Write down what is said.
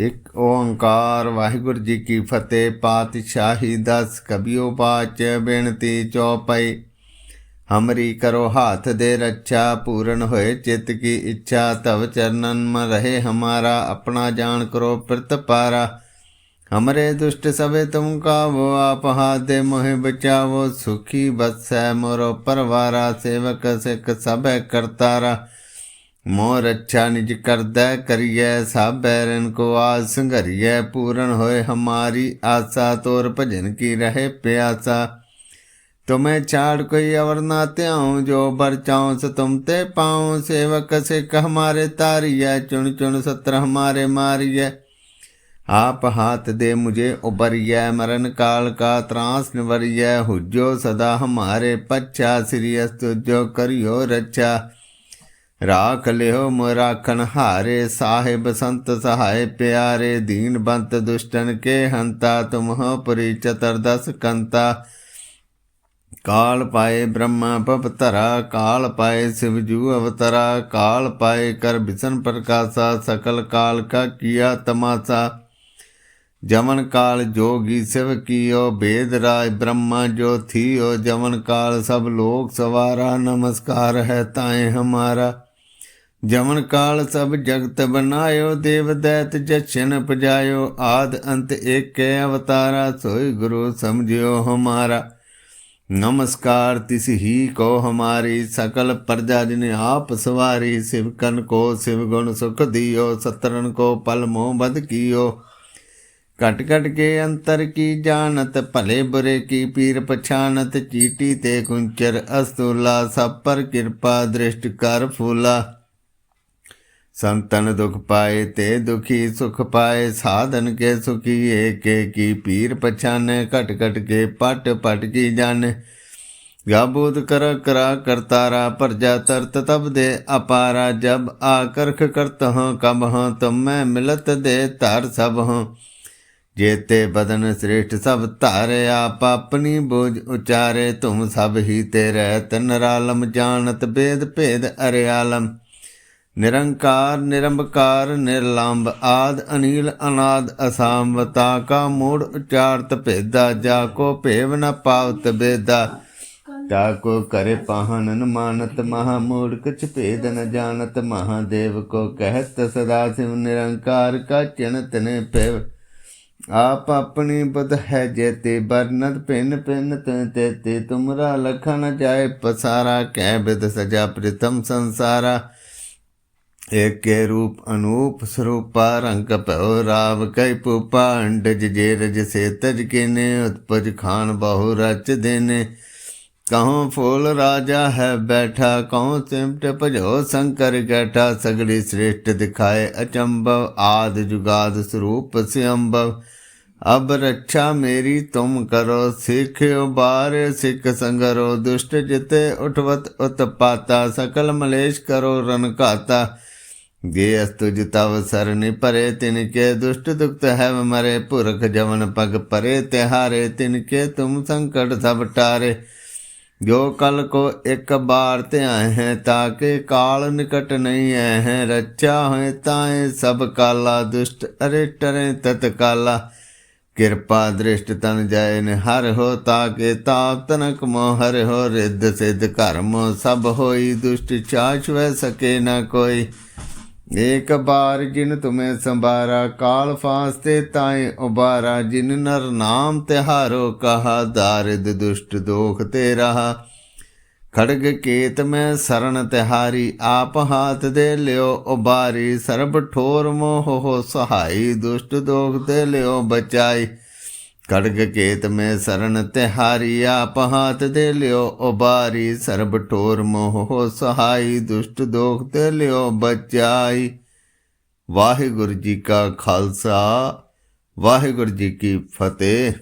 ਇਕ ਓੰਕਾਰ ਵਾਹਿਗੁਰੂ ਜੀ ਕੀ ਫਤਿਹ, ਪਾਤਸ਼ਾਹੀ ਦਸ ਕਬਿਓ ਬਾਚ ਬੇਨਤੀ ਚੌਪਈ। ਹਮਰੀ ਕਰੋ ਹਾਥ ਦੇ ਰੱਛਾ, ਪੂਰਨ ਹੋਏ ਚਿਤ ਕੀ ਇੱਛਾ, ਤਵ ਚਰਨਨ ਮ ਰਹੇ ਹਮਾਰਾ, ਆਪਣਾ ਜਾਣ ਕਰੋ ਪ੍ਰਤਪਾਰਾ ਹਮਰੇ ਦੁਸ਼ਟ ਸਭੇ ਤੁਮ ਕਾਵੋ, ਆਪ ਹਾਥ ਦੇ ਮੋਹਿ ਬਚਾਵੋ, ਸੁਖੀ ਬਸੈ ਮੋਰੋ ਪਰਵਾਰਾ, ਸੇਵਕ ਸਿਖ ਸਭੈ ਕਰਤਾਰਾ। ਮੋਰ ਰੱਛਾ ਨਿਜ ਕਰਦਾ ਕਰੀਐ, ਸਾਬੈ ਰਨ ਕੋ ਆਸ ਸੰਘਰੀਐ ਪੂਰਨ ਹੋਏ ਹਮਾਰੀ ਆਸਾ, ਤੋਰ ਭਜਨ ਕੀ ਰਹੇ ਪਿਆਸਾ। ਤੁਮੇ ਛਾੜ ਕੋਈ ਅਵਰ ਨਾ ਧਿਆਉ, ਜੋ ਬਰ ਚਾਉ ਸ ਤੁਮ ਤੇ ਪਾਉ, ਸੇਵਕ ਸਿਖ ਹਮਾਰੇ ਤਾਰੀਐ, ਚੁਣ ਚੁਣ ਸਤਰ ਹਮਾਰੇ ਮਾਰੀਐ। ਆਪ ਹਾਥ ਦੇ ਮੁਝੇ ਉਬਰੀਐ ਮਰਨ ਕਾਲ ਕਾ ਤਰਾਸ ਨਿਵਰੀਐ, ਹੁਜੋ ਸਦਾ ਹਮਾਰੇ ਪੱਛਾ, ਸ੍ਰੀ ਅਸਤੁ ਜੋ ਕਰਿਓ ਰੱਛਾ। ਰਾਖ ਲਿਓ ਮੁਰਾਖਣ ਹਾਰੇ, ਸਾਹਿਬ ਸੰਤ ਸਹਾਇ ਪਿਆਰੇ, ਦੀਨ ਬੰਤ ਦੁਸ਼ਟਨ ਕੇ ਹੰਤਾ ਤੁਮ ਹੋ ਪੁਰੀ ਚਤਰਦਸ ਕੰਤਾ। ਕਾਲ ਪਾਏ ਬ੍ਰਹਮਾ ਪਪਤਰਾ ਕਾਲ ਪਾਏ ਸਿਵਜੂ ਅਵਤਰਾ, ਕਾਲ ਪਾਏ ਕਰ ਬਿਸਨ ਪ੍ਰਕਾਸ਼ਾ, ਸਕਲ ਕਾਲ ਕਾ ਕੀਆ ਤਮਾਸਾ। ਜਮਨ ਕਾਲ ਜੋਗੀ ਸਿਵ ਕੀਓ, ਬੇਦ ਰਾਜ ਬ੍ਰਹਮਾ ਜੋ ਥੀਓ। ਜਮਨ ਕਾਲ ਸਭ ਲੋਕ ਸਵਾਰਾ, ਨਮਸਕਾਰ ਹੈ ਤਾਏ ਹਮਾਰਾ। ਜਮਨ ਕਾਲ ਸਭ ਜਗਤ ਬਨਾਇਓ, ਦੇਵ ਦੈਤ ਜਸ਼ਨ ਪਜਾਇਓ, ਆਦ ਅੰਤ ਏਕੈ ਅਵਤਾਰਾ, ਸੋਈ ਗੁਰੂ ਸਮਝਿਓ ਹਮਾਰਾ। ਨਮਸਕਾਰ ਤਿਸ ਹੀ ਕੋ ਹਮਾਰੀ, ਸਕਲ ਪ੍ਰਜਾ ਜਿਨ ਆਪ ਸਵਾਰੀ ਸਿਵਕਨ ਕੋ ਸਿਵ ਗੁਣ ਸੁਖ ਦਿਓ ਸਤਰਨ ਕੋ ਪਲ ਮੋਹ ਬਦ ਕੀਓ। ਕਟ ਘਟ ਕੇ ਅੰਤਰ ਕੀ ਜਾਣਤ, ਭਲੇ ਬੁਰੇ ਕੀ ਪੀਰ ਪਛਾਨਤ ਚੀਟੀ ਤੇ ਕੁੰਚਰ ਅਸਤੂਲਾ, ਸਭ ਪਰ ਕਿਰਪਾ ਦ੍ਰਿਸ਼ਟ ਕਰ ਫੂਲਾ। ਸੰਤਨ ਦੁਖ ਪਾਏ ਤੇ ਦੁਖੀ ਸੁਖ ਪਾਏ, ਸਾਧਨ ਕੇ ਸੁਖੀ, ਏਕੇ ਕੀ ਪੀਰ ਪਛਾਨੇ, ਘਟ ਘਟ ਕੇ ਪਟ ਪਟ ਕੀ ਜਾਣੇ। ਗਾਬੂਤ ਕਰ ਕਰਾ ਕਰਤਾਰਾ ਪਰਜਾ ਤਰਤ ਤਬ ਦੇ ਅਪਾਰਾ, ਜਬ ਆ ਕਰਖ ਕਰਤ ਹਾਂ, ਕਬ ਹਾਂ, ਤੁਮ ਮੈਂ ਮਿਲਤ ਦੇ ਧਰ ਸਭ ਹਾਂ। ਜੇਤੇ ਬਦਨ ਸ੍ਰੇਸ਼ਟ ਸਭ ਧਾਰੇ, ਆਪ ਆਪਣੀ ਬੋਝ ਉਚਾਰੇ, ਤੁਮ ਸਭ ਹੀ ਤੇ ਰਹਿਤ ਨਰਾਲਮ, ਜਾਣਤ ਬੇਦ ਭੇਦ ਅਰਿਆਲਮ। ਨਿਰੰਕਾਰ, ਨਿਰੰਬਕਾਰ ਨਿਰਲੰਭ ਆਦ, ਅਨੀਲ, ਅਨਾਦ ਅਸਾਮਵਤਾ ਕਾ ਮੂੜ ਉਚਾਰਤ ਭੇਦਾ, ਜਾ ਕੋ ਭੇਵ ਨ ਪਾਵਤ ਬੇਦਾ। ਤਾ ਕੋ ਕਰੇ ਪਾਹਨਨ ਮਾਨਤ, ਮਹਾ ਮੂੜ ਕਛ ਭੇਦ ਨ ਜਾਣਤ। ਮਹਾਦੇਵ ਕੋ ਕਹਿਤ ਸਦਾ ਸਿਵ ਨਿਰੰਕਾਰ, ਕਾ ਚਿਣਤ ਨੇ ਭੇਵ। ਆਪ ਆਪਣੀ ਬਦ ਹੈ ਜੇਤੇ ਬਰਨਤ ਪਿੰਨ ਪਿੰਨ ਤੇ ਤੇ ਤੁਮਰਾ ਲਖਨ ਜਾਏ ਪਸਾਰਾ, ਕਹਿ ਬਿਦ ਸਜਾ ਪ੍ਰਿਤਮ ਸੰਸਾਰਾ। ਏਕੇ ਰੂਪ ਅਨੂਪ ਸਰੂਪਾ ਰੰਗ ਭਉ ਰਾਵ ਕੈ ਪੂਪਾ ਅੰਡਜ ਜੇ ਰਜ ਸੇ ਤਜ ਕਿਨੇ ਉਤਪਜ ਖਾਨ ਬਹੁ ਰਚ ਦੇਨੇ। ਕਹੋਂ ਫੂਲ ਰਾਜਾ ਹੈ ਬੈਠਾ ਕਹੋਂ ਸਿਮਟ ਭਜੋ ਸ਼ੰਕਰ ਗੈਠਾ ਸਗੜੀ ਸ੍ਰੇਸ਼ਟ ਦਿਖਾਏ ਅਚੰਭਵ, ਆਦ ਜੁਗਾਦ ਸਰੂਪ ਸਿਅੰਭਵ। ਅਬ ਰੱਛਾ ਮੇਰੀ ਤੁਮ ਕਰੋ ਸਿੱਖਿਓ ਬਾਰ ਸਿੱਖ ਸੰਗਰੋ, ਦੁਸ਼ਟ ਜਿਤੇ ਉਠਵਤ ਉਤਪਾਤਾ, ਸਕਲ ਮਲੇਸ਼ ਕਰੋ ਰਨ ਘਾਤਾ। ਗੇ ਅਸਤੁਜ ਤਵ ਸਰਨਿ ਪਰੇ ਤਿਨ ਕੇ ਦੁਸ਼ਟ ਦੁਖਤ ਹੈ ਮਰੇ ਪੁਰਖ ਜਵਨ ਪਗ ਪਰੇ ਤਿਹਾਰੇ ਤਿਨ ਕੇ ਤੁਮ ਸੰਕਟ ਸਭ ਟਾਰੇ ਜੋ ਕਲ ਕੋ ਇੱਕ ਬਾਰ ਧਿਆਏ ਹੈ ਤਾਕੇ ਕਾਲ ਨਿਕਟ ਨਹੀਂ ਹੈ ਹੈ ਰੱਛਾ ਹੋਏ ਤਾਏ ਸਭ ਕਾਲਾ ਦੁਸ਼ਟ ਅਰੇ ਟਰੇ ਤਤ ਕਾਲਾ ਕਿਰਪਾ ਦ੍ਰਿਸ਼ਟ ਤਨ ਜਾਏ ਨ ਹਰ ਹੋ ਤਾਕੇ ਤਾਪ ਤਨਕ ਮੋ ਹਰ ਹੋ ਰਿੱਧ ਸਿੱਧ ਕਰਮ ਸਭ ਹੋਈ ਦੁਸ਼ਟ ਚਾਛ ਸਕੇ ਨਾ ਕੋਈ ਏਕ ਬਾਰ ਜਿਨ ਤੁਮੇ ਸੰਭਾਰਾ, ਕਾਲ ਫਾਸਤੇ ਤਾਏ ਉਬਾਰਾ, ਜਿਨ ਨਰ ਨਾਮ ਤਿਹਾਰੋ ਕਹਾ, ਦਾਰਿਦ ਦੁਸ਼ਟ ਦੋਖ ਤੇ ਖੜਗ ਕੇਤ ਮੈਂ ਸਰਣ ਤਿਹਾਰੀ, ਆਪ ਹਾਥ ਦੇ ਲਿਓ ਉਬਾਰੀ, ਸਰਬ ਠੋਰ ਮੋਹ ਹੋ ਸਹਾਈ, ਦੁਸ਼ਟ ਦੋਖ ਤੇ ਲਿਓ ਬਚਾਈ। ਖੜਗ ਕੇਤ ਮੈਂ ਸਰਨ ਤਿਹਾਰੀ, ਆਪ ਹਾਥ ਦੇ ਲਿਓ ਉਬਾਰੀ, ਸਰਬ ਠੋਰ ਮੋਹ ਹੋ ਸਹਾਈ, ਦੁਸ਼ਟ ਦੋਖ ਤੇ ਲਿਓ ਬਚਾਈ। ਵਾਹਿਗੁਰੂ ਜੀ ਕਾ ਖਾਲਸਾ, ਵਾਹਿਗੁਰੂ ਜੀ ਕੀ ਫਤਿਹ।